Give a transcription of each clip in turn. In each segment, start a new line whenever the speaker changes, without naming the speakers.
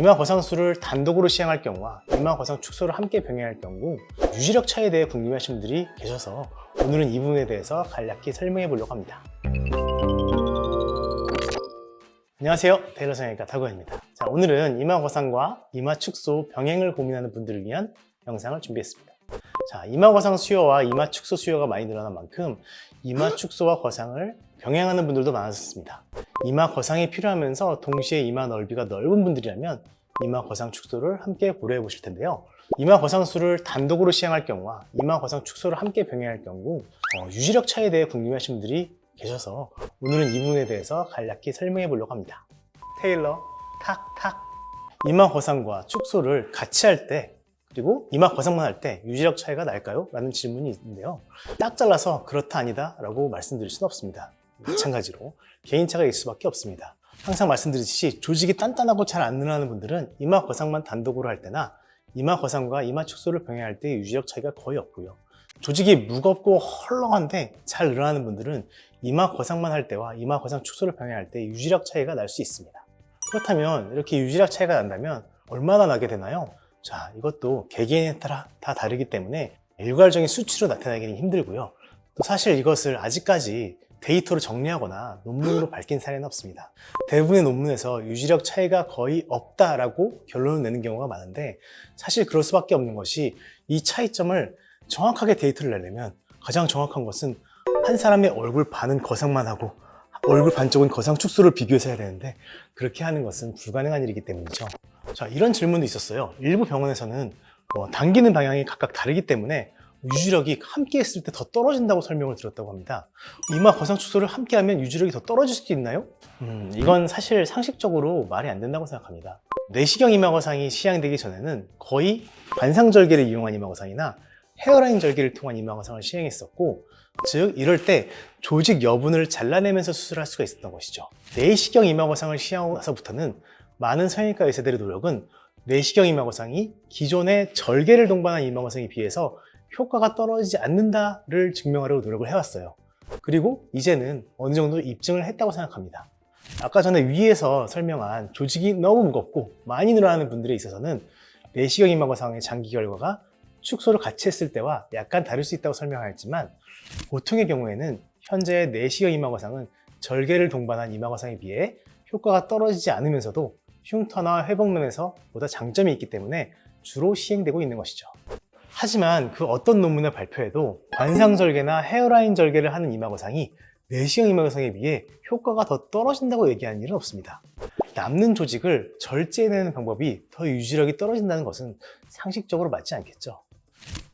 이마 거상술을 단독으로 시행할 경우와 이마 거상 축소를 함께 병행할 경우 유지력 차이에 대해 궁금해하신 분들이 계셔서 오늘은 이 부분에 대해서 간략히 설명해 보려고 합니다. 안녕하세요. 테일러 성형외과 타고입니다. 자, 오늘은 이마 거상과 이마 축소 병행을 고민하는 분들을 위한 영상을 준비했습니다. 자, 이마 거상 수요와 이마 축소 수요가 많이 늘어난 만큼 이마 축소와 거상을 병행하는 분들도 많았습니다. 이마 거상이 필요하면서 동시에 이마 넓이가 넓은 분들이라면 이마 거상 축소를 함께 고려해 보실 텐데요. 이마 거상술을 단독으로 시행할 경우와 이마 거상 축소를 함께 병행할 경우 어, 유지력 차이에 대해 궁금해하신 분들이 계셔서 오늘은 이 부분에 대해서 간략히 설명해 보려고 합니다. 테일러 탁탁 이마 거상과 축소를 같이 할 때 그리고 이마 거상만 할 때 유지력 차이가 날까요? 라는 질문이 있는데요. 딱 잘라서 그렇다 아니다 라고 말씀드릴 수는 없습니다. 마찬가지로 개인차가 있을 수밖에 없습니다. 항상 말씀드렸듯이 조직이 단단하고 잘 안 늘어나는 분들은 이마 거상만 단독으로 할 때나 이마 거상과 이마 축소를 병행할 때 유지력 차이가 거의 없고요. 조직이 무겁고 헐렁한데 잘 늘어나는 분들은 이마 거상만 할 때와 이마 거상 축소를 병행할 때 유지력 차이가 날 수 있습니다. 그렇다면 이렇게 유지력 차이가 난다면 얼마나 나게 되나요? 자, 이것도 개개인에 따라 다 다르기 때문에 일괄적인 수치로 나타나기는 힘들고요. 또 사실 이것을 아직까지 데이터로 정리하거나 논문으로 밝힌 사례는 없습니다. 대부분의 논문에서 유지력 차이가 거의 없다라고 결론을 내는 경우가 많은데 사실 그럴 수밖에 없는 것이 이 차이점을 정확하게 데이터를 내려면 가장 정확한 것은 한 사람의 얼굴 반은 거상만 하고 얼굴 반쪽은 거상 축소를 비교해서 해야 되는데 그렇게 하는 것은 불가능한 일이기 때문이죠. 자, 이런 질문도 있었어요. 일부 병원에서는 뭐 당기는 방향이 각각 다르기 때문에 유지력이 함께 했을 때 더 떨어진다고 설명을 들었다고 합니다. 이마 거상 축소를 함께 하면 유지력이 더 떨어질 수도 있나요? 음, 이건 사실 상식적으로 말이 안 된다고 생각합니다. 내시경 이마 거상이 시행되기 전에는 거의 관상절개를 이용한 이마 거상이나 헤어라인 절개를 통한 이마 거상을 시행했었고 즉 이럴 때 조직 여분을 잘라내면서 수술할 수가 있었던 것이죠. 내시경 이마 거상을 시행하고 나서부터는 많은 성형외과 의사들의 노력은 내시경 이마 거상이 기존의 절개를 동반한 이마 거상에 비해서 효과가 떨어지지 않는다를 증명하려고 노력을 해왔어요. 그리고 이제는 어느 정도 입증을 했다고 생각합니다. 아까 전에 위에서 설명한 조직이 너무 무겁고 많이 늘어나는 분들에 있어서는 내시경 이마 거상의 장기 결과가 축소를 같이 했을 때와 약간 다를 수 있다고 설명하였지만 보통의 경우에는 현재 내시경 이마 거상은 절개를 동반한 이마 거상에 비해 효과가 떨어지지 않으면서도 흉터나 회복면에서 보다 장점이 있기 때문에 주로 시행되고 있는 것이죠. 하지만 그 어떤 논문의 발표에도 관상절개나 헤어라인 절개를 하는 이마거상이 내시경 이마거상에 비해 효과가 더 떨어진다고 얘기하는 일은 없습니다. 남는 조직을 절제해내는 방법이 더 유지력이 떨어진다는 것은 상식적으로 맞지 않겠죠.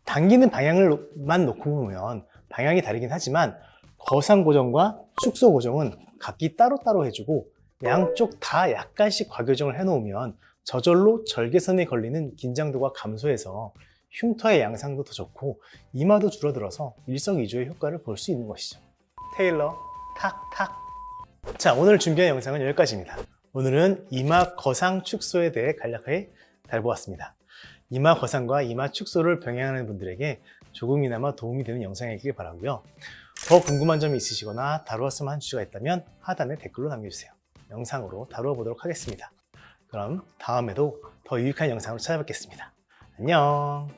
당기는 방향을만 놓고 보면 방향이 다르긴 하지만 거상 고정과 축소 고정은 각기 따로따로 해주고 양쪽 다 약간씩 과교정을 해놓으면 저절로 절개선에 걸리는 긴장도가 감소해서 흉터의 양상도 더 좋고 이마도 줄어들어서 일석이조의 효과를 볼 수 있는 것이죠. 테일러 탁탁 자 오늘 준비한 영상은 여기까지입니다. 오늘은 이마 거상 축소에 대해 간략하게 다뤄보았습니다. 이마 거상과 이마 축소를 병행하는 분들에게 조금이나마 도움이 되는 영상이길 바라고요. 더 궁금한 점이 있으시거나 다루었으면 한 주제가 있다면 하단에 댓글로 남겨주세요. 영상으로 다루어 보도록 하겠습니다. 그럼 다음에도 더 유익한 영상으로 찾아뵙겠습니다. 안녕.